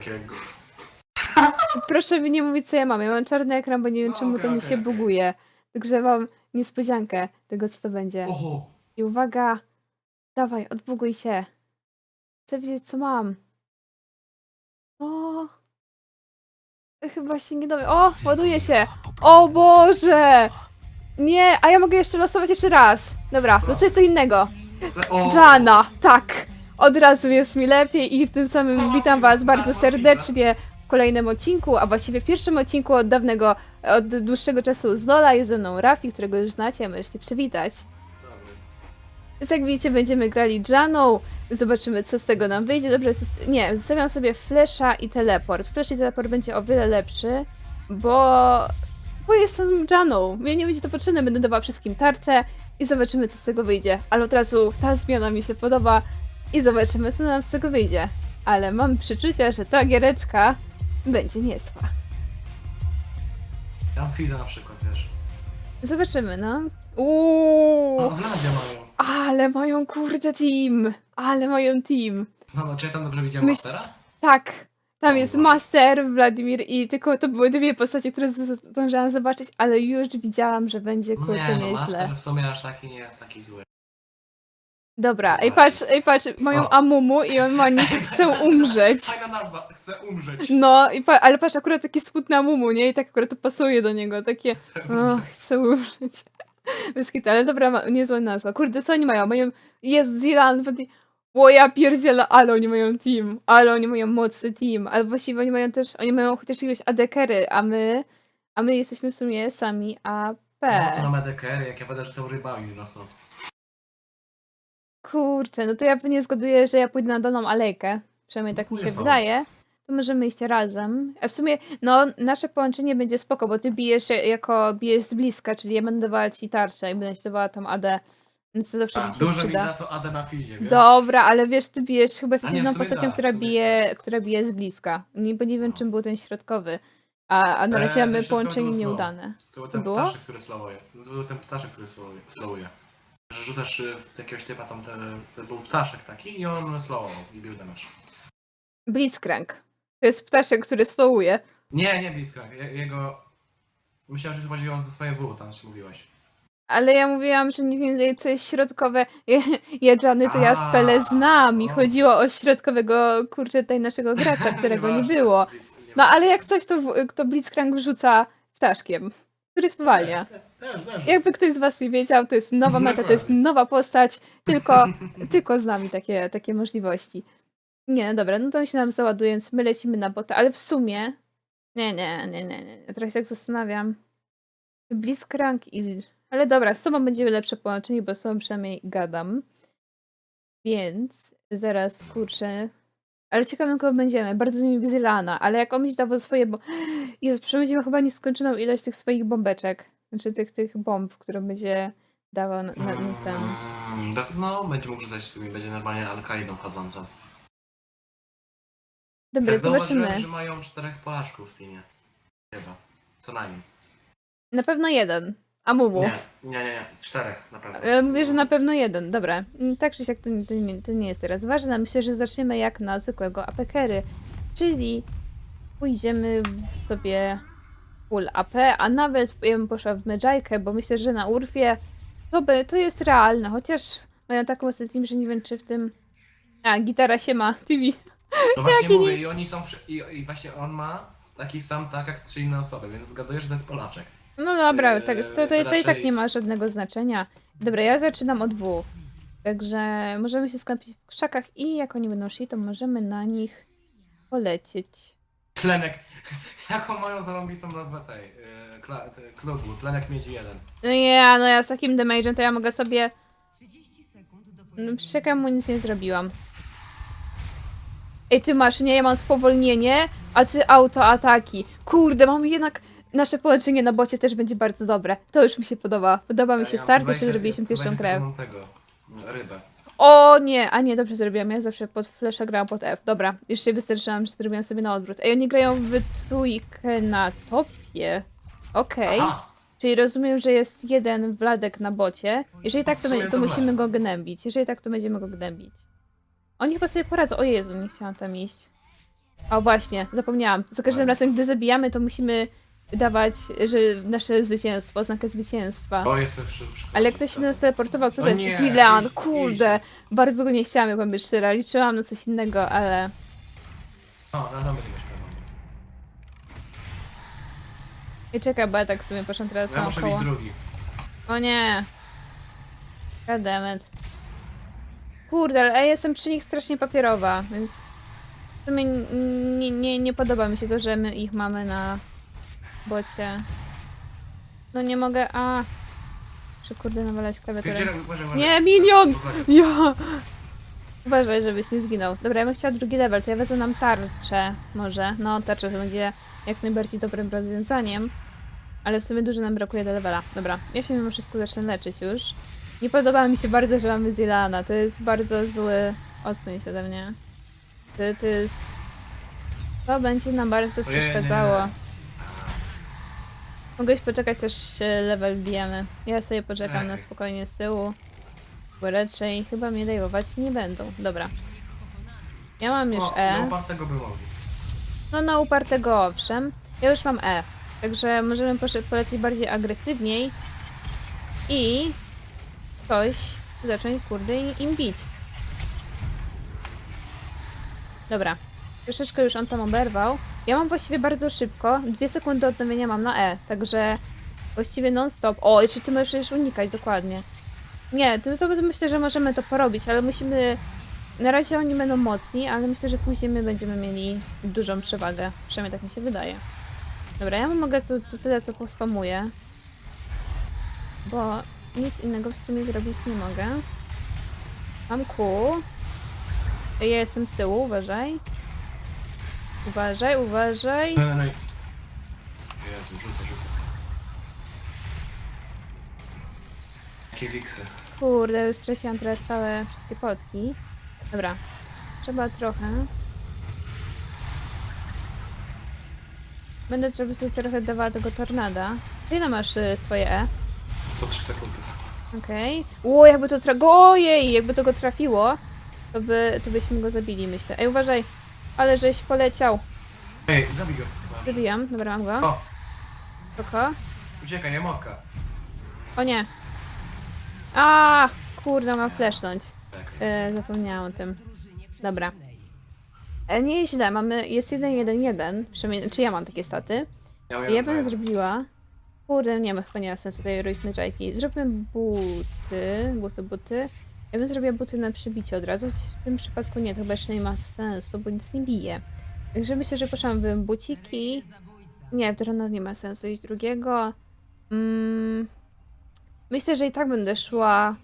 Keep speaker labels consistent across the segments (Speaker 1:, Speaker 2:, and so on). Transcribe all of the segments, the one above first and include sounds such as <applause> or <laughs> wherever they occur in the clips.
Speaker 1: Jakiego?
Speaker 2: Proszę mi nie mówić, co ja mam. Ja mam czarny ekran, bo nie wiem,
Speaker 1: No,
Speaker 2: czemu
Speaker 1: okej,
Speaker 2: to mi
Speaker 1: okej,
Speaker 2: się
Speaker 1: okej.
Speaker 2: buguje. Także mam niespodziankę tego, co to będzie.
Speaker 1: Oho!
Speaker 2: I uwaga, dawaj, odbuguj się. Chcę wiedzieć, co mam. O, chyba się nie dowiem. O, ładuje się. O Boże! Nie, a ja mogę jeszcze losować jeszcze raz. Dobra, losuję co innego.
Speaker 1: O!
Speaker 2: Jana, tak. Od razu jest mi lepiej i tym samym witam was bardzo serdecznie w kolejnym odcinku, a właściwie w pierwszym odcinku od dawnego, od dłuższego czasu z Lola. Jest ze mną Rafi, którego już znacie, możecie przywitać. Więc jak widzicie, będziemy grali Janą. Zobaczymy, co z tego nam wyjdzie. Dobrze, nie, zostawiam sobie Flesza i teleport. Flash i teleport będzie o wiele lepszy, bo... bo jestem Janą. Mnie nie będzie to potrzebne, będę dawała wszystkim tarczę i zobaczymy, co z tego wyjdzie. Ale od razu ta zmiana mi się podoba i zobaczymy, co nam z tego wyjdzie. Ale mam przeczucie, że ta giereczka będzie niezła.
Speaker 1: Ja mam Fiza na przykład, wiesz.
Speaker 2: Zobaczymy, no. Uuu,
Speaker 1: Wladia mają.
Speaker 2: ale mają kurde team. Ale mają team.
Speaker 1: Mama, czy ja tam dobrze widziałem Mastera?
Speaker 2: Tak. Tam jest. Master, Wladimir i tylko to były dwie postacie, które z- zdążyłam zobaczyć, ale już widziałam, że będzie kurde
Speaker 1: Nie, no
Speaker 2: nieźle.
Speaker 1: Master w sumie aż taki nie jest taki zły.
Speaker 2: Dobra, ej patrz, ej patrz, mają. Amumu i on ma nick chce <laughs> umrzeć.
Speaker 1: Fajna nazwa, chcę umrzeć.
Speaker 2: No, i pa, ale patrz, akurat taki smutny Amumu, nie? I tak akurat to pasuje do niego, takie
Speaker 1: Chcę
Speaker 2: o,
Speaker 1: umrzeć.
Speaker 2: chcę umrzeć. <laughs> Bez kitu, ale dobra, ma, niezła nazwa. Kurde, co oni mają? Mają, jest Zilan, o ja pierdzielę, ale oni mają team, ale oni mają mocny team, ale właściwie oni mają też, oni mają chociaż jakiegoś adekery, a my, a my jesteśmy w sumie sami AP.
Speaker 1: No co na Medekery, jak ja będę rzucał rybami no są.
Speaker 2: Kurczę, no to ja nie zgaduję, że ja pójdę na dolną alejkę, przynajmniej tak mi się wydaje. To możemy iść razem. A w sumie, no, nasze połączenie będzie spoko, bo ty bijesz jako bijesz z bliska, czyli ja będę dawała ci tarczę i będę ci dawała tam AD. Więc to zawsze
Speaker 1: A,
Speaker 2: się
Speaker 1: dużo mi
Speaker 2: przyda.
Speaker 1: da to Ade na Fizie, wiesz?
Speaker 2: Dobra, ale wiesz, ty bijesz, chyba jesteś
Speaker 1: A nie, w
Speaker 2: jedną
Speaker 1: sumie
Speaker 2: postacią,
Speaker 1: tak,
Speaker 2: która
Speaker 1: w sumie
Speaker 2: bije, która bije z bliska. Nie, bo nie wiem, czym był ten środkowy. A, a na razie
Speaker 1: Eee,
Speaker 2: mamy
Speaker 1: ten środkowy
Speaker 2: połączenie
Speaker 1: był slow.
Speaker 2: nieudane.
Speaker 1: To był ten
Speaker 2: Było?
Speaker 1: ptaszek, który slowuje. To był ten ptaszek, który slowuje. slowuje. Że rzucasz y, w jakiegoś typa tam, te, to był ptaszek taki i on slowował i bił damage.
Speaker 2: Blitzcrank. To jest ptaszek, który stołuje.
Speaker 1: Nie, nie Blitzcrank, je- jego... Myślałem, że chodziło o twoje W, tam się mówiłaś.
Speaker 2: Ale ja mówiłam, że nie wiem, co jest środkowe. Ja, ja Johnny, to ja spele znam i chodziło o środkowego, kurczę, tutaj naszego gracza, <laughs> którego nie było. No ale jak coś, to, to Blitzcrank wrzuca ptaszkiem, który spowalnia.
Speaker 1: Też, też.
Speaker 2: Jakby ktoś z was nie wiedział, to jest nowa meta, to jest nowa postać, tylko, <laughs> tylko z nami takie, takie możliwości. Nie, no dobra, no to się nam załaduje, więc my lecimy na bota, ale w sumie... Nie, nie, nie, nie, nie. Ja teraz się tak zastanawiam. Blitzcrank i... Ale dobra, z tobą będzie lepsze połączenie, bo z tobą przynajmniej gadam. Więc zaraz, kurczę... Ale ciekawe, kogo będziemy. Bardzo mi Zylana, ale jak on będzie dawał swoje... Bo... <gasps> Jezu, przebędziemy chyba nieskończoną ilość tych swoich bombeczek. Znaczy tych, tych bomb, które będzie dawał na, na, na ten...
Speaker 1: Mm, tak, no, będzie mógł rzucać tymi, będzie normalnie Al-Kaidą chodzącą.
Speaker 2: Dobra,
Speaker 1: tak zauważyłem,
Speaker 2: zobaczymy.
Speaker 1: że mają czterech Polaczków w teamie. Chyba. Co najmniej.
Speaker 2: Na pewno jeden. A Mumu.
Speaker 1: Nie, nie, nie, nie. Czterech na pewno.
Speaker 2: Ja mówię, że na pewno jeden. Dobra. Mm, Tak czy siak to, nie- to, nie, to nie jest teraz ważne. Myślę, że zaczniemy jak na zwykłego apekery. Czyli pójdziemy w sobie full AP, a nawet ja bym poszła w Medjajkę, bo myślę, że na Urfie to, by, to jest realne, chociaż mają taką ostatnią, że nie wiem czy w tym... A, gitara się ma, <laughs> TV.
Speaker 1: No właśnie
Speaker 2: Jaki
Speaker 1: mówię, i oni są, wszy- i, i właśnie on ma taki sam tak jak trzy inne osoby, więc zgaduję, że to jest Polaczek.
Speaker 2: No dobra,
Speaker 1: Eee,
Speaker 2: tak, to, to, to i tak nie ma żadnego znaczenia. Dobra, ja zaczynam od dwóch. Także możemy się skąpić w krzakach i jak oni będą szli, to możemy na nich polecieć.
Speaker 1: Tlenek. <laughs> Jaką mają zarąbistą nazwę tej yy, kla, klubu? Tlenek Miedzi 1.
Speaker 2: No ja, no ja z takim damage'em to ja mogę sobie...
Speaker 3: 30 sekund do
Speaker 2: No przecież ja mu nic nie zrobiłam. Ej, ty masz, nie? Ja mam spowolnienie, a ty autoataki. Kurde, mamy jednak... Nasze połączenie na bocie też będzie bardzo dobre. To już mi się podoba. Podoba mi się start, jeszcze zrobiliśmy pierwszą krew.
Speaker 1: Tego, rybę.
Speaker 2: O nie, a nie, dobrze zrobiłam. Ja zawsze pod flasha grałam pod F. Dobra, już się wystarczyłam, że zrobiłam sobie na odwrót. Ej, oni grają w trójkę na topie. Okej,
Speaker 1: Aha!
Speaker 2: czyli rozumiem, że jest jeden Wladek na bocie. Jeżeli tak, to, my- to musimy
Speaker 1: tak.
Speaker 2: go gnębić. Jeżeli tak, to będziemy go gnębić. Oni chyba sobie poradzą. O Jezu, nie chciałam tam iść. O właśnie, zapomniałam. Za każdym razem, gdy zabijamy, to musimy dawać, że nasze zwycięstwo, znakę zwycięstwa.
Speaker 1: O, jest to przy, przy
Speaker 2: Ale ktoś się nas teleportował, kto
Speaker 1: O
Speaker 2: to jest?
Speaker 1: nie,
Speaker 2: Zilean,
Speaker 1: idź,
Speaker 2: kurde. Bardzo go nie chciałam, jak mam być szczera. Liczyłam na coś innego, ale...
Speaker 1: O, na domy czegoś pewno.
Speaker 2: I czekaj, bo ja tak w sumie poszłam teraz
Speaker 1: Ja muszę
Speaker 2: naokoło.
Speaker 1: być drugi.
Speaker 2: O nie. Goddammit. Kurde, ale ja jestem przy nich strasznie papierowa, więc w sumie nie, nie, nie podoba mi się to, że my ich mamy na bocie. No nie mogę, a... Muszę kurde nawalać klawiaturę. Nie, minion!
Speaker 1: Uważaj.
Speaker 2: Ja! Uważaj, żebyś nie zginął. Dobra, ja bym chciała drugi level, to ja wezmę nam tarczę może. No, tarczę to będzie jak najbardziej dobrym rozwiązaniem. Ale w sumie dużo nam brakuje do levela. Dobra, ja się mimo wszystko zacznę leczyć już. Nie podoba mi się bardzo, że mamy Zilana. To jest bardzo zły... Odsuń się ode mnie. To, to jest... To będzie nam bardzo
Speaker 1: Ojej, nie, nie,
Speaker 2: przeszkadzało.
Speaker 1: nie.
Speaker 2: Mogłeś poczekać aż się level bijemy. Ja sobie poczekam na
Speaker 1: Ej.
Speaker 2: spokojnie z tyłu. Bo raczej chyba mnie dajwować nie będą. Dobra. Ja mam już
Speaker 1: O,
Speaker 2: E.
Speaker 1: no upartego by mogli.
Speaker 2: No na upartego owszem. Ja już mam E. Także możemy posze- polecieć bardziej agresywniej. I coś zacząć kurde im bić. Dobra. Troszeczkę już on tam oberwał. Ja mam właściwie bardzo szybko. Dwie sekundy odnowienia mam na E. Także właściwie non-stop. O, jeszcze ty możesz przecież unikać, dokładnie. Nie, to, to myślę, że możemy to porobić, ale musimy... Na razie oni będą mocni, ale myślę, że później my będziemy mieli dużą przewagę. Przynajmniej tak mi się wydaje. Dobra, ja mogę co, co tyle, co pospamuję. Bo nic innego w sumie zrobić nie mogę. Mam kół. Ja jestem z tyłu, uważaj. Uważaj, uważaj.
Speaker 1: No, no, no. i- Jezu, rzucę, rzucę. Jakie wiksy.
Speaker 2: Kurde, już straciłam teraz całe wszystkie potki. Dobra, trzeba trochę. Będę sobie sobie trochę dawała tego tornada. Ile masz y, swoje E?
Speaker 1: To 3 sekundy.
Speaker 2: Okej. Okay. O, jakby to tra... Ojej, jakby to go trafiło, to, by, to byśmy go zabili, myślę. Ej, uważaj, ale żeś poleciał.
Speaker 1: Ej, zabij go.
Speaker 2: Zabijam, dobra, mam go.
Speaker 1: O,
Speaker 2: Spoko.
Speaker 1: uciekaj, nie motka.
Speaker 2: O nie. A, kurde, mam flashnąć. E, zapomniałam o tym. Dobra. E, nie jest źle, mamy, jest 1-1-1, przynajmniej, czy ja mam takie staty.
Speaker 1: Ja,
Speaker 2: ja bym zrobiła... Kurde, nie ma chyba nie ma sensu tutaj robić. Zróbmy buty, buty, buty. Ja bym zrobiła buty na przybicie od razu. W tym przypadku nie, to chyba jeszcze nie ma sensu, bo nic nie bije. Także myślę, że poszłam buciki. Nie, w drona nie ma sensu iść drugiego. Mm, myślę, że i tak będę szła.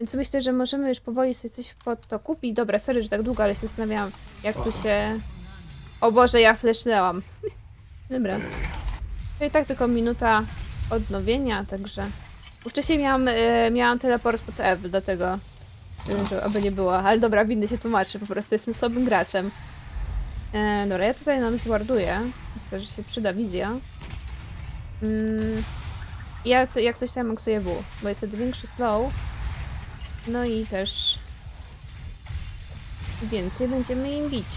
Speaker 2: Więc myślę, że możemy już powoli sobie coś pod to kupić. Dobra, sorry, że tak długo, ale się zastanawiałam, jak tu się... O Boże, ja flashnęłam. <laughs> Dobra. To i tak tylko minuta odnowienia, także... Bo wcześniej miałam, e, miałam teleport pod F, dlatego... To, aby nie było. Ale dobra, winny się tłumaczy, po prostu jestem słabym graczem. E, dobra, ja tutaj nam zwarduję. Myślę, że się przyda wizja. Mm, ja co, jak coś tam maksuję W, bo jest wtedy większy slow. No i też więcej będziemy im bić.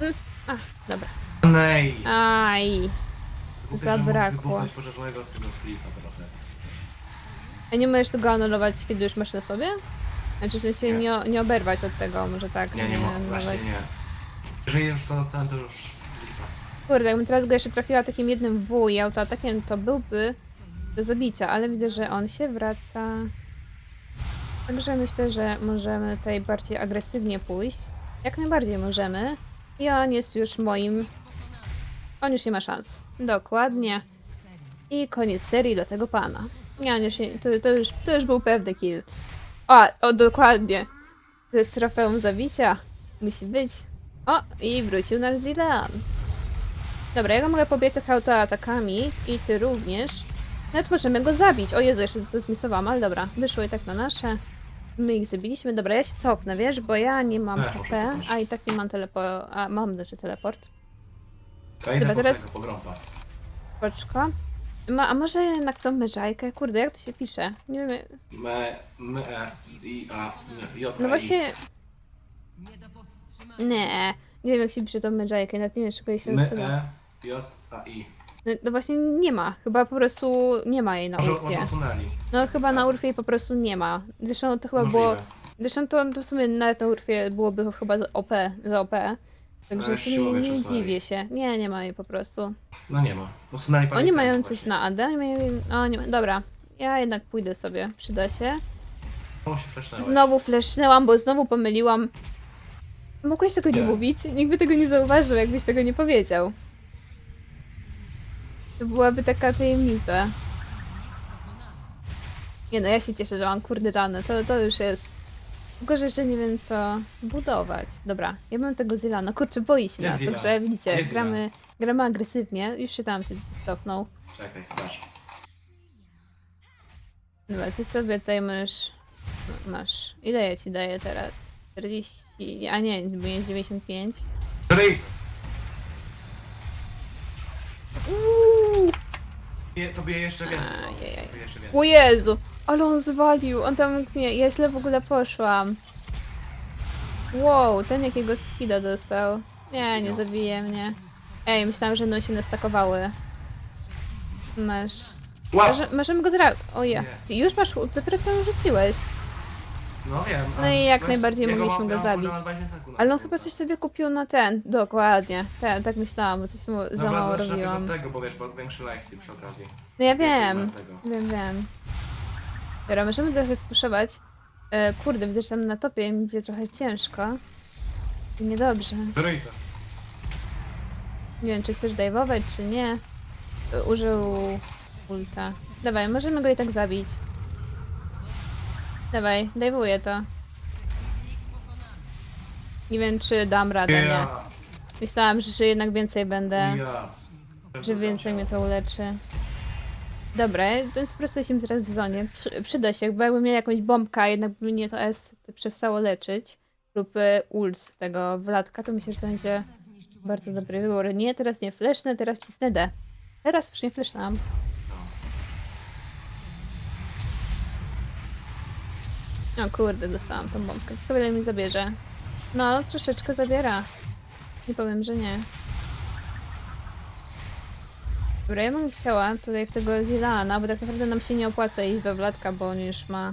Speaker 2: Mm, a, dobra.
Speaker 1: Nej!
Speaker 2: Aj. Zabrakło.
Speaker 1: może złego tego flipa trochę.
Speaker 2: A nie możesz tego anulować, kiedy już masz na sobie? Znaczy, że się
Speaker 1: Nie.
Speaker 2: nie, nie oberwać od tego, może tak.
Speaker 1: Nie, nie mogę,
Speaker 2: anulować.
Speaker 1: właśnie nie. Jeżeli już to dostałem, to już lipa.
Speaker 2: Kurde, jakbym teraz go jeszcze trafiła takim jednym W i autoatakiem, to byłby do zabicia, ale widzę, że on się wraca. Także myślę, że możemy tutaj bardziej agresywnie pójść. Jak najbardziej możemy. I on jest już moim... On już nie ma szans. Dokładnie. I koniec serii dla tego pana. Nie, on już nie, to, to, już, to już był pewny kill. O, o dokładnie. Trofeum zabicia. Musi być. O, i wrócił nasz Zilean. Dobra, ja go mogę pobiec trochę autoatakami i ty również. Nawet możemy go zabić. O Jezu, jeszcze to zmisowałam, ale dobra. Wyszło i tak na nasze. My ich zabiliśmy. Dobra, ja się cofnę, wiesz, bo ja nie mam
Speaker 1: muszę
Speaker 2: HP, a i tak nie mam telepo... A, mam znaczy teleport.
Speaker 1: To idę
Speaker 2: Dobra,
Speaker 1: po
Speaker 2: teraz-
Speaker 1: tego, po grąpa.
Speaker 2: Poczko. Ma, a może jednak tą meczajkę? Kurde, jak to się pisze? Nie wiem.
Speaker 1: Me, me, e, i, a, nie, j,
Speaker 2: No właśnie,
Speaker 3: Nie.
Speaker 2: Nie, wiem jak się pisze to Medjaykę, nawet nie wiem z czego jej się
Speaker 1: M,
Speaker 2: nazywa.
Speaker 1: E, J, A, I.
Speaker 2: No, no właśnie nie ma, chyba po prostu nie ma jej na
Speaker 1: Może, może
Speaker 2: Urfie.
Speaker 1: usunęli.
Speaker 2: No chyba na Urfie jej po prostu nie ma. Zresztą to chyba było,
Speaker 1: Możliwe.
Speaker 2: zresztą to, to w sumie nawet na Urfie byłoby chyba za OP, za OP. Także w sumie
Speaker 1: siłowie
Speaker 2: nie, dziwię się. Nie, nie ma jej po prostu.
Speaker 1: No nie ma. Usunęli
Speaker 2: Oni mają
Speaker 1: właśnie.
Speaker 2: coś na AD, oni mają... O, nie. Dobra, ja jednak pójdę sobie, przyda się.
Speaker 1: Znowu się flashnęłeś.
Speaker 2: Znowu flashnęłam, bo znowu pomyliłam. Mogłeś tego nie
Speaker 1: Nie.
Speaker 2: mówić? Nikt by tego nie zauważył, jakbyś tego nie powiedział. To byłaby taka tajemnica. Nie no, ja się cieszę, że mam kurde Janę. To, to już jest... Tylko, że jeszcze nie wiem co budować. Dobra, ja mam tego Zilana. Kurczę, boi się
Speaker 1: Jest
Speaker 2: nas,
Speaker 1: Zilan.
Speaker 2: także widzicie,
Speaker 1: Jest
Speaker 2: gramy, gramy agresywnie. Już się tam się stopnął.
Speaker 1: Czekaj, masz.
Speaker 2: Dobra, ty sobie tutaj masz... Masz... Ile ja ci daję teraz? 40... A nie, bo jest 95.
Speaker 1: Ryj! Je- Tobie jeszcze więcej. no.
Speaker 2: Ajajaj.
Speaker 1: Tobie jeszcze więcej.
Speaker 2: o Jezu! Ale on zwalił, on tam mnie... Ja źle w ogóle poszłam. Wow, ten jakiego speeda dostał. Nie, nie
Speaker 1: No.
Speaker 2: zabije mnie. Ej, myślałam, że no się nastakowały. Masz... Może, możemy go zra... O ja. Już masz... Dopiero co rzuciłeś.
Speaker 1: No wiem.
Speaker 2: No i jak najbardziej mogliśmy go zabić. Ale on chyba coś sobie kupił na ten. Dokładnie. Tak, tak myślałam, bo coś mu za mało robiłam.
Speaker 1: od tego, bo wiesz, bo większy lifesteal przy okazji.
Speaker 2: No ja wiem. Wiem, wiem. Dobra, możemy trochę spuszować. E, kurde, widzę, że tam na topie mi idzie trochę ciężko. I niedobrze.
Speaker 1: Ryj to.
Speaker 2: Nie wiem, czy chcesz dajwować, czy nie. E, Użył ulta. Dawaj, możemy go i tak zabić. Dawaj, dajwuję to. Nie wiem, czy dam radę, nie.
Speaker 1: Ja.
Speaker 2: Myślałam, że, że jednak więcej będę.
Speaker 1: Ja.
Speaker 2: że więcej mnie to uleczy. Dobra, więc po prostu jesteśmy teraz w zonie. Przy, przyda się, bo jakbym miała jakąś bombkę, a jednak by mnie to S przestało leczyć, lub y, ult tego Wladka, to myślę, że to będzie bardzo dobry wybór. Nie, teraz nie flashnę, teraz wcisnę D. Teraz już nie flashnęłam. O kurde, dostałam tą bombkę. Ciekawe ile mi zabierze. No, troszeczkę zabiera. Nie powiem, że nie. Dobra, ja bym chciała tutaj w tego Zilana, bo tak naprawdę nam się nie opłaca iść we Wladka, bo on już ma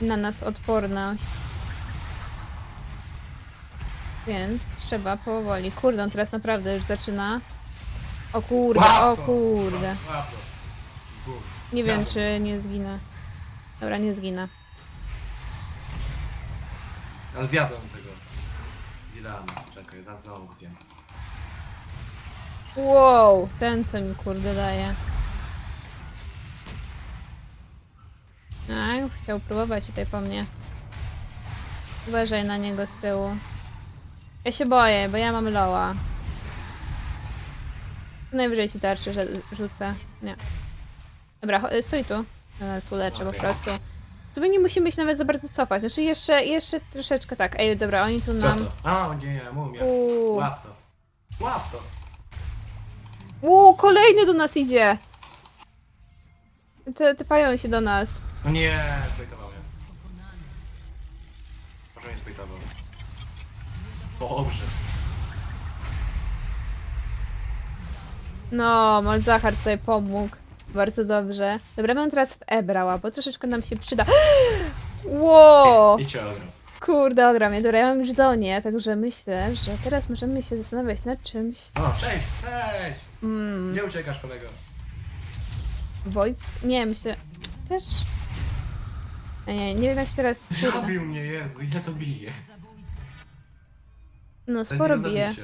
Speaker 2: na nas odporność. Więc trzeba powoli. Kurde, on teraz naprawdę już zaczyna. O kurde, o kurde. Nie wiem, czy nie zginę. Dobra, nie zginę.
Speaker 1: Ale zjadłem tego. Zilana. Czekaj, zaraz znowu zjem.
Speaker 2: Wow, ten co mi kurde daje. A, chciał próbować tutaj po mnie. Uważaj na niego z tyłu. Ja się boję, bo ja mam loa. Najwyżej ci tarczy, że rzucę. Nie. Dobra, cho- stój tu. Uleczę po
Speaker 1: Okej.
Speaker 2: Prostu. Sobie nie musimy się nawet za bardzo cofać. Znaczy jeszcze, jeszcze troszeczkę tak. Ej, dobra, oni tu
Speaker 1: Co
Speaker 2: nam...
Speaker 1: to? A, nie, nie, mumia.
Speaker 2: Uuu.
Speaker 1: Łap to. Łap to.
Speaker 2: Uuu, kolejny do nas idzie! Te, te pają się do nas.
Speaker 1: No nie, spojtował mnie. Może nie spojtował. Dobrze.
Speaker 2: No, Malzachar tutaj pomógł. Bardzo dobrze. Dobra, bym teraz w E brała, bo troszeczkę nam się przyda. <gasps>
Speaker 1: Ogram.
Speaker 2: Kurde, ogra mnie. Dobra, ja mam już zonie, także myślę, że teraz możemy się zastanawiać nad czymś.
Speaker 1: O, cześć, cześć!
Speaker 2: Mm,
Speaker 1: Gdzie uciekasz, kolego?
Speaker 2: Wojc? Nie, myślę... Też... A Nie, nie wiem jak się teraz... Kurde.
Speaker 1: Zabił mnie, Jezu, ile to bije?
Speaker 2: No,
Speaker 1: To jest
Speaker 2: sporo
Speaker 1: nie
Speaker 2: bije.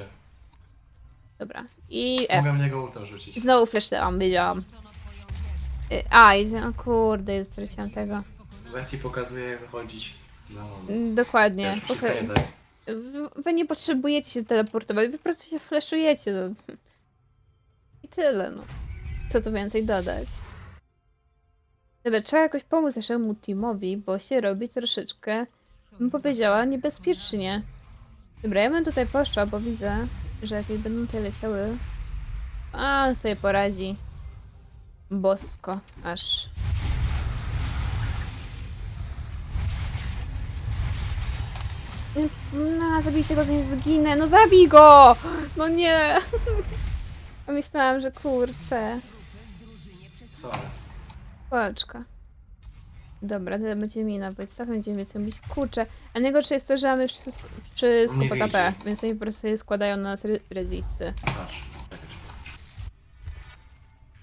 Speaker 2: Dobra. I F.
Speaker 1: Mogę w niego ulta rzucić.
Speaker 2: Znowu flashnęłam, wiedziałam. Y, A, i o kurde, straciłam tego.
Speaker 1: Wersji pokazuje jak wychodzić. No,
Speaker 2: Mm, Dokładnie. Poka-. Wy- nie potrzebujecie się teleportować, wy po prostu się flashujecie. No. I tyle, no. Co tu więcej dodać? Dobra, trzeba jakoś pomóc naszemu teamowi, bo się robi troszeczkę, bym powiedziała, niebezpiecznie. Dobra, ja bym tutaj poszła, bo widzę, że jakieś będą tutaj leciały. A, on sobie poradzi. Bosko, aż. No, zabijcie go, zanim zginę. No zabij go! No nie! <laughs> Myślałam, że kurczę.
Speaker 1: Sorry.
Speaker 2: Paczka. Dobra, tyle będziemy mieli na podstaw, będziemy sobie robić kurczę. A najgorsze jest to, że mamy wszystko, wszystko pod AP, więc oni po prostu sobie składają na nas re- rezisty.
Speaker 1: Patrz.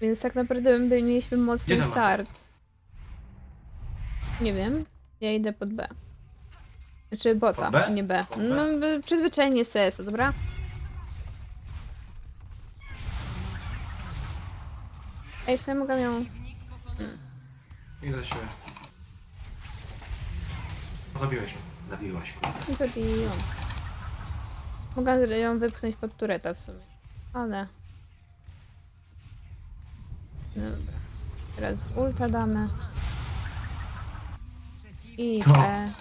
Speaker 2: Więc tak naprawdę my mieliśmy mocny
Speaker 1: masz?
Speaker 2: start. Nie wiem. Ja idę pod B. Znaczy bota,
Speaker 1: Pod B?
Speaker 2: nie B.
Speaker 1: Pod B?
Speaker 2: No przyzwyczajenie CS, dobra? Ej, w sumie mogę ją...
Speaker 1: Idę do siebie. Zabiłeś mnie. Zabiłaś.
Speaker 2: Nie zabiją. Mogę ją wypchnąć pod tureta w sumie. Ale... Dobra. Teraz w ulta damy. I
Speaker 1: Co?
Speaker 2: E.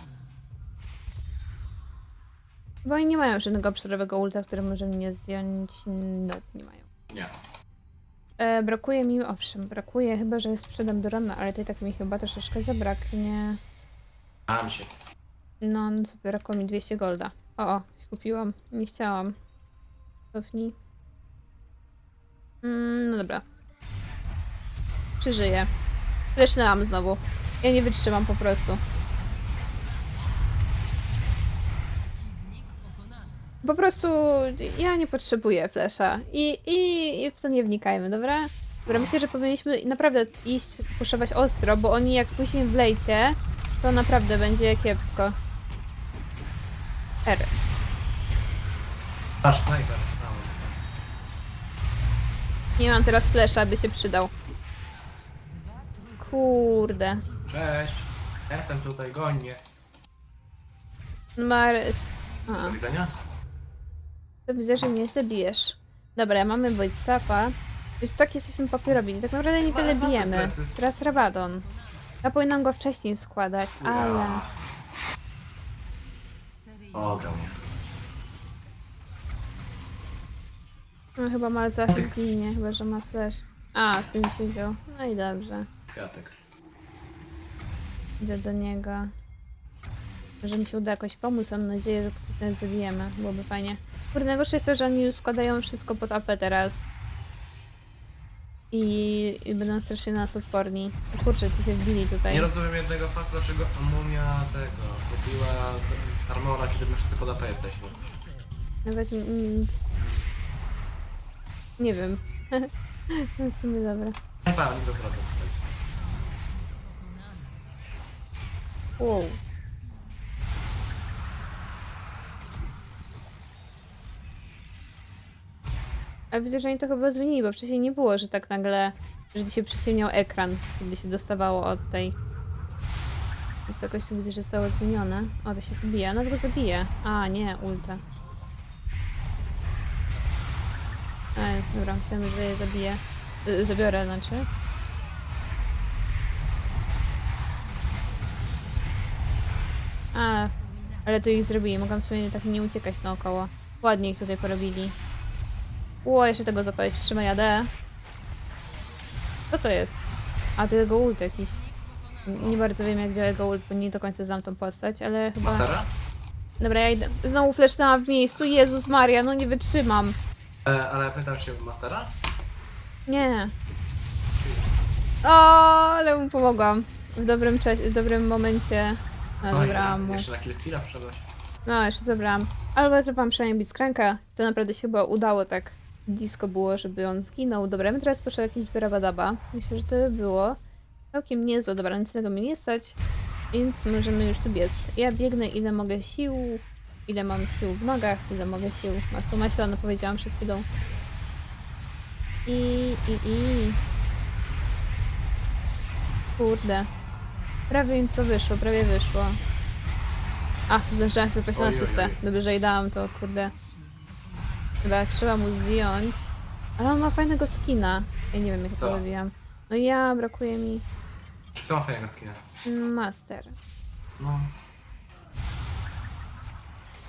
Speaker 2: Bo oni nie mają żadnego obszarowego ulta, który może mnie zdjąć. No, nie mają.
Speaker 1: Nie.
Speaker 2: E, brakuje mi, owszem, brakuje, chyba że sprzedam do rana, ale i tak mi chyba troszeczkę zabraknie.
Speaker 1: Mam się.
Speaker 2: No, no zabrakło mi 200 golda. O, o, coś kupiłam. Nie chciałam. Cofnij. Mm, no dobra. Przeżyję. Lecznęłam znowu. Ja nie wytrzymam po prostu. Po prostu ja nie potrzebuję flesza. I, i, I w to nie wnikajmy, dobra? Dobra, myślę, że powinniśmy naprawdę iść, puszować ostro, bo oni jak później w lejcie, to naprawdę będzie kiepsko. R.
Speaker 1: Patrz, snajper. Tam.
Speaker 2: Nie mam teraz flesza, by się przydał. Kurde.
Speaker 1: Cześć. Jestem tutaj, goń mnie.
Speaker 2: Mar... A,
Speaker 1: Do widzenia?
Speaker 2: to widzę, że nieźle bijesz. Dobra, mamy Voidstaffa. Wiesz, tak jesteśmy papierowi. Tak naprawdę nie tyle bijemy.
Speaker 1: plecy.
Speaker 2: Teraz Rabadon. Ja powinnam go wcześniej składać, ale...
Speaker 1: Ja. O, grał mnie.
Speaker 2: No, chyba Malza ginie, chyba że ma flash. A, tym się wziął. No i dobrze.
Speaker 1: Kwiatek.
Speaker 2: Idę do niego. Że mi się uda jakoś pomóc, mam nadzieję, że coś nawet zabijemy. Byłoby fajnie. Kurde, najgorsze jest to, że oni już składają wszystko pod AP teraz. I, i będą strasznie na nas odporni. O Kurczę, ci się wbili tutaj.
Speaker 1: Nie rozumiem jednego faktu, dlaczego Amunia tego kupiła armora, kiedy my wszyscy pod AP jesteśmy.
Speaker 2: Nawet nic. Nie wiem. no <laughs> w sumie dobra.
Speaker 1: Nie pan, nie to zrobię.
Speaker 2: Wow. Ale widzę, że oni to chyba zmienili, bo wcześniej nie było, że tak nagle, że się przyciemniał ekran, kiedy się dostawało od tej... Tu widzę, że zostało zmienione. O, to się tu bije. No to go zabije. A, nie, ulta. E, dobra, myślałem, że je zabiję. Y, Zabiorę, znaczy. A, ale to ich zrobili. Mogłam w sumie tak nie uciekać naokoło. Ładnie ich tutaj porobili. Ło, jeszcze tego zapalić. Trzymaj jadę. Co to jest? A, to jego ult jakiś. Nie bardzo wiem jak działa jego ult, bo nie do końca znam tą postać, ale chyba...
Speaker 1: Mastera?
Speaker 2: Dobra, ja idę. Znowu flashnęłam w miejscu. Jezus Maria, no nie wytrzymam.
Speaker 1: E, ale pytam się Mastera?
Speaker 2: Nie. O, ale mu pomogłam. W dobrym czasie, w dobrym momencie. No,
Speaker 1: Oj,
Speaker 2: zabrałam mu.
Speaker 1: Jeszcze na Killsteala wszedłeś.
Speaker 2: No, jeszcze zabrałam. Ale wytrwałam przynajmniej Blitzcranka. To naprawdę się chyba udało tak blisko było, żeby on zginął. Dobra, my teraz poszedł jakiś wyrabadaba. Myślę, że to by było całkiem niezłe. Dobra, nic tego mi nie stać. Więc możemy już tu biec. Ja biegnę ile mogę sił. Ile mam sił w nogach, ile mogę sił. Masło masła, no powiedziałam przed chwilą. I, i, i. Kurde. Prawie im to wyszło, prawie wyszło. A, zdążyłam się zapaść na asystę. Dobrze, że jej dałam to, kurde. Chyba trzeba mu zdjąć. Ale on ma fajnego skina. Ja nie wiem, jak to
Speaker 1: Co?
Speaker 2: robiłam. No ja, brakuje mi
Speaker 1: Czy kto ma fajnego skina?
Speaker 2: master.
Speaker 1: No.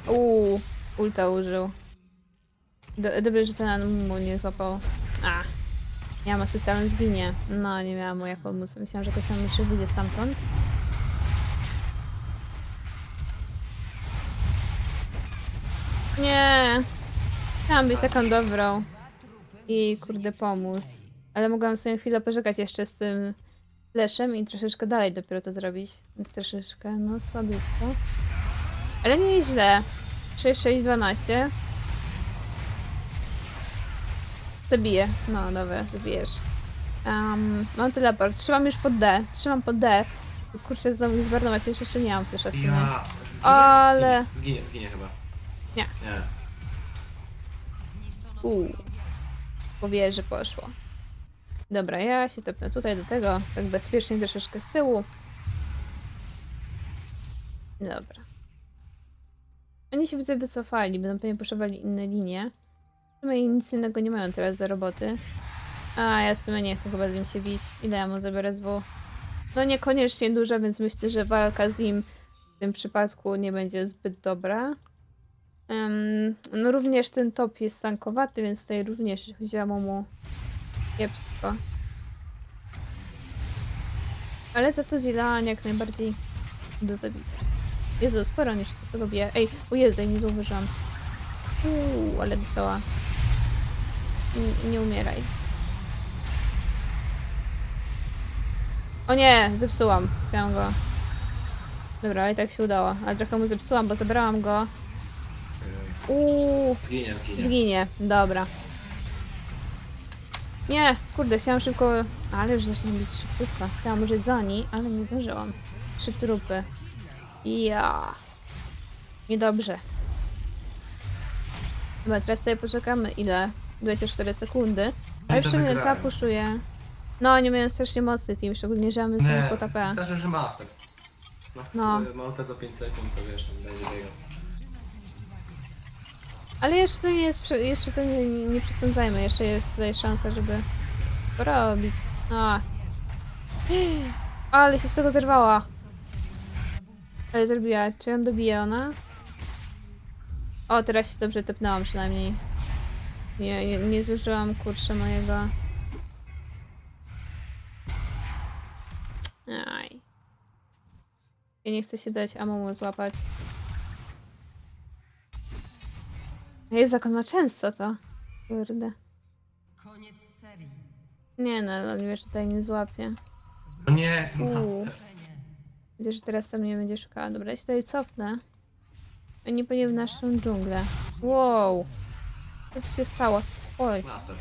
Speaker 2: Uuu, ulta użył. Do, dobrze, że ten mu nie złapał. A, miałam asystę, ale zginie. No, nie miałam mu jak pomóc. Myślałam, że jakoś tam jeszcze wyjdzie stamtąd. Nie. Chciałam być taką dobrą i kurde pomóc. Ale mogłam sobie chwilę poczekać jeszcze z tym leszem i troszeczkę dalej dopiero to zrobić. Troszeczkę, no słabiutko. Ale nie jest źle. 6, 6, 12. Zabiję. No dobra, zabijesz. Um, mam teleport. Trzymam już pod D. Trzymam pod D. Kurczę, znowu nie zmarnować. Jeszcze, jeszcze nie mam w sumie.
Speaker 1: Ja... Zginie,
Speaker 2: Ale-
Speaker 1: Zginie, zginie, zginie chyba.
Speaker 2: Nie.
Speaker 1: Nie.
Speaker 2: Uuu. Po wieży poszło. Dobra, ja się tepnę tutaj do tego, tak bezpiecznie troszeczkę z tyłu. Dobra. Oni się widzę wycofali, będą pewnie poszywali inne linie. W sumie nic innego nie mają teraz do roboty. A, ja w sumie nie chcę chyba z nim się bić. Ile ja mu zabiorę z W? No niekoniecznie dużo, więc myślę, że walka z nim w tym przypadku nie będzie zbyt dobra. Em, no również ten top jest tankowaty, więc tutaj również wzięłam mu kiepsko. Ale za to Zilan jak najbardziej do zabicia. Jezu, sporo niż z tego bije. Ej, o Jezu, nie zauważyłam. Uuu, ale dostała. Nie, nie umieraj. O nie, zepsułam. Chciałam go. Dobra, i tak się udało. Ale trochę mu zepsułam, bo zabrałam go. Uuu,
Speaker 1: Zginie, zginie.
Speaker 2: zginie. Dobra. Nie, kurde, chciałam szybko... Ale już zaczyna być szybciutko. Chciałam użyć Zoni, ale nie zdążyłam. Trzy trupy. Ja. Niedobrze. Chyba teraz sobie poczekamy ile? 24 sekundy. Ale
Speaker 1: to
Speaker 2: sumie
Speaker 1: wygrałem.
Speaker 2: ta puszuje. No, oni mają strasznie mocny team, szczególnie, że mamy sobie
Speaker 1: Nie,
Speaker 2: po TP.
Speaker 1: wystarczy, że master. No,
Speaker 2: No.
Speaker 1: no. Mam te za 5 sekund, to wiesz, tam będzie biegał.
Speaker 2: Ale jeszcze to nie jest, prze- jeszcze to nie, nie przesądzajmy, jeszcze jest tutaj szansa, żeby to robić. A. <gasps> Ale się z tego zerwała. Ale zrobiła. Czy ją dobije ona? O, teraz się dobrze tepnęłam przynajmniej. Nie, nie, nie zużyłam kurczę mojego. Aj. Ja nie chcę się dać Amumu złapać. Jezu, jak on ma często to. Kurde.
Speaker 3: Koniec serii.
Speaker 2: Nie no, on wiesz, tutaj nie złapie.
Speaker 1: No nie,
Speaker 2: Uuu.
Speaker 1: master.
Speaker 3: Żenie.
Speaker 2: Widzę, że teraz tam nie będzie szukała. Dobra, ja się tutaj cofnę. Oni płynie w naszą dżunglę. Wow. Co tu się stało? Oj,
Speaker 1: Master.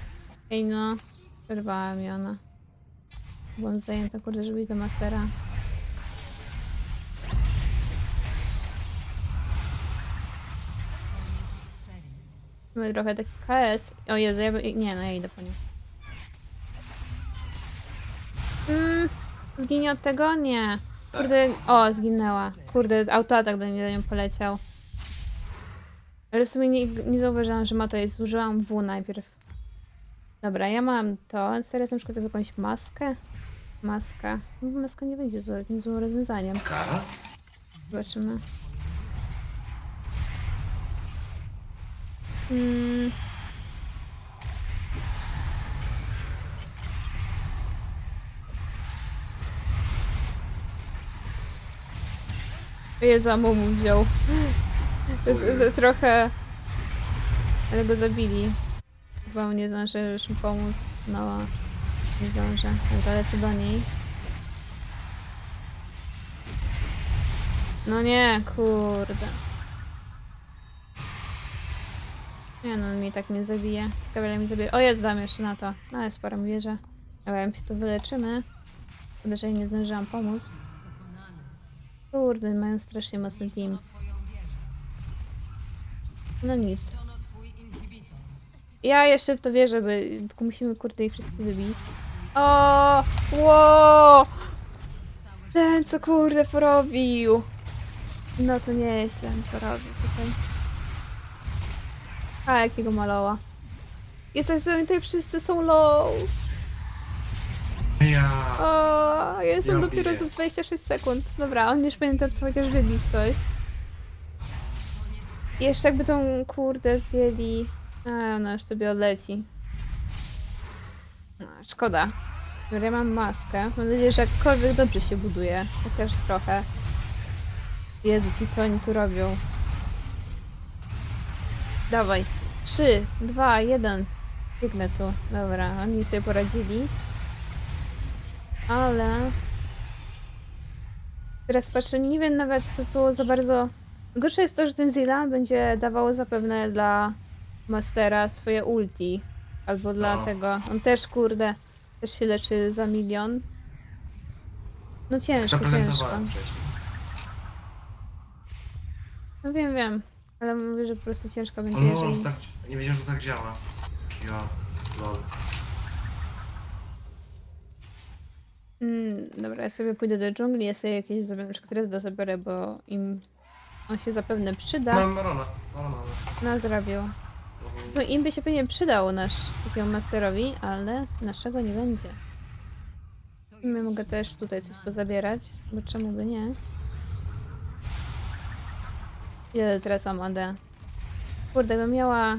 Speaker 2: ej no. Przerwała mi ona. Byłam zajęta, kurde, żeby iść do mastera. Mamy trochę taki KS. O Jezu, ja by... Nie, no ja idę po nią. Mm, zginie od tego? Nie.
Speaker 1: Tak.
Speaker 2: Kurde, o, zginęła. Kurde, autoatak do mnie do nią poleciał. Ale w sumie nie, nie zauważyłam, że ma to jest. Zużyłam W najpierw. Dobra, ja mam to. Teraz na przykład jakąś maskę. Maska. No, maska nie będzie złe, nie złym rozwiązaniem.
Speaker 1: Skara?
Speaker 2: Zobaczymy. Mm. Jezu, a Mumu wziął. Trochę... Ale go zabili. Chyba nie zdążę już mu pomóc. No, nie zdążę. Dobra, lecę do niej. No nie, kurde. Nie no, on mnie tak nie zabije. Ciekawe, ile mi zabije. O, jest, dam jeszcze na to. No, jest sporo mi wierzę. Dobra, my się tu wyleczymy. Uderzenie nie zdążyłam pomóc. Kurde, mają strasznie mocny team. No nic. Ja jeszcze w to wierzę, by... tylko musimy kurde ich wszystkich wybić. O, Ło! Ten co kurde porobił. No to nieźle porobił tutaj. A jakiego maloła. Jest że tutaj wszyscy są low.
Speaker 1: Ja.
Speaker 2: O, ja jestem
Speaker 1: Ja
Speaker 2: dopiero
Speaker 1: biję.
Speaker 2: za 26 sekund. Dobra, on już powinien tam chociaż wybić coś. Jeszcze jakby tą kurde zdjęli. A, ona już sobie odleci. A, szkoda. Ja mam maskę. Mam nadzieję, że jakkolwiek dobrze się buduje. Chociaż trochę. Jezu, ci co oni tu robią. Dawaj. 3, 2, 1. Biegnę tu. Dobra, oni sobie poradzili. Ale... Teraz patrzę, nie wiem nawet co tu za bardzo... Gorsze jest to, że ten Zilan będzie dawał zapewne dla Mastera swoje ulti. Albo dla
Speaker 1: No.
Speaker 2: tego. On też, kurde, też się leczy za milion. No ciężko, ciężko.
Speaker 1: Zaprezentowałem wcześniej.
Speaker 2: No wiem, wiem. Ale mówię, że po prostu ciężko będzie,
Speaker 1: No,
Speaker 2: jeżeli...
Speaker 1: tak, nie wiedziałem, że tak działa. Ja, lol.
Speaker 2: Mm, dobra, ja sobie pójdę do dżungli, ja sobie jakieś zrobię, Redda zabiorę, bo im on się zapewne przyda.
Speaker 1: Mam. Marona.
Speaker 2: No, zrobił. No im by się pewnie przydał nasz takiemu masterowi, ale naszego nie będzie. My mogę też tutaj coś pozabierać, bo czemu by nie? Ile teraz mam AD? Kurde, bym miała...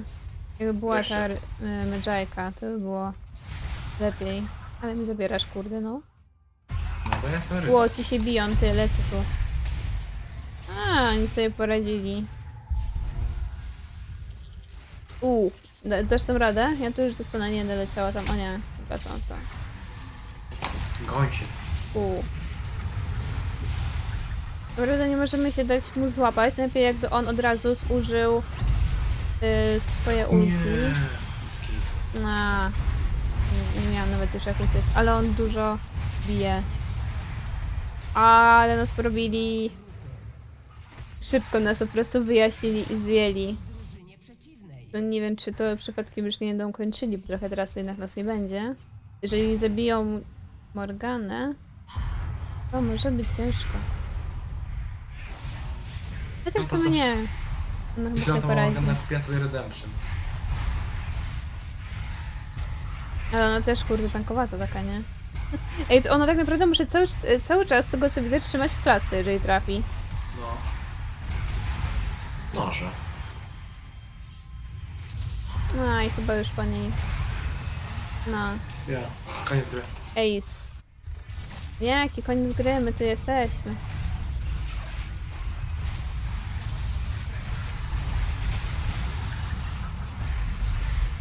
Speaker 2: Jakby była ta
Speaker 1: Jeszcze.
Speaker 2: y, Medżajka, to by było lepiej. Ale mi zabierasz, kurde, no.
Speaker 1: No bo ja jestem ryba.
Speaker 2: Ło, ci się biją, ty, lecę tu. A, oni sobie poradzili. U, da, dasz tam radę? Ja tu już dostanę, nie będę leciała tam, o nie, wracam to.
Speaker 1: Goń się.
Speaker 2: U. Naprawdę nie możemy się dać mu złapać, najlepiej jakby on od razu zużył y, swoje.
Speaker 1: Skit.
Speaker 2: A, nie, nie miałam nawet już jak uciec, ale on dużo bije. Ale nas porobili. Szybko nas po prostu wyjaśnili i zjęli. No nie wiem, czy to przypadkiem już nie będą kończyli, bo trochę teraz jednak nas nie będzie. Jeżeli zabiją Morganę, to może być ciężko. Ja też
Speaker 1: No po
Speaker 2: sumie
Speaker 1: co-
Speaker 2: nie. Ona chyba sobie
Speaker 1: to
Speaker 2: poradzi.
Speaker 1: Redemption.
Speaker 2: Ale ona też kurde tankowata taka, nie? Ej, to ona tak naprawdę muszę cały, cały czas go sobie zatrzymać w klatce, jeżeli trafi.
Speaker 1: No. Może.
Speaker 2: A i chyba już po niej. No,
Speaker 1: Ja. Koniec gry.
Speaker 2: ace. Jaki koniec gry, my tu jesteśmy.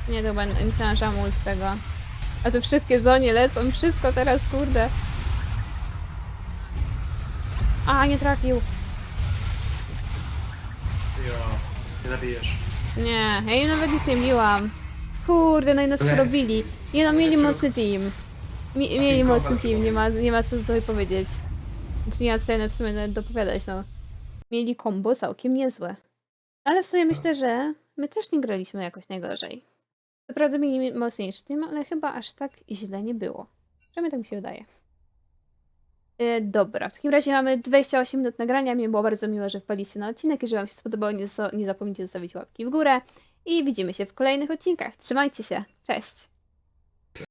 Speaker 2: Nie, to chyba myślałam, że tego. A tu wszystkie zonie lecą, wszystko teraz, kurde. A, nie trafił.
Speaker 1: Ja. Nie zabijesz.
Speaker 2: Nie, ja im nawet nic nie biłam. Kurde, no i nas porobili. Nie no, mieli mocny team. Mi, mieli mocny team, nie ma, nie ma co tutaj powiedzieć. Znaczy nie ma co w sumie nawet dopowiadać, no. Mieli kombo całkiem niezłe. Ale w sumie myślę, że my też nie graliśmy jakoś najgorzej. Co prawda mieli mocniejszy team, ale chyba aż tak źle nie było. Przynajmniej tak mi się wydaje. E, dobra, w takim razie mamy 28 minut nagrania. Mi było bardzo miło, że wpadliście na odcinek. Jeżeli Wam się spodobało, nie, nie zapomnijcie zostawić łapki w górę. I widzimy się w kolejnych odcinkach. Trzymajcie się. Cześć!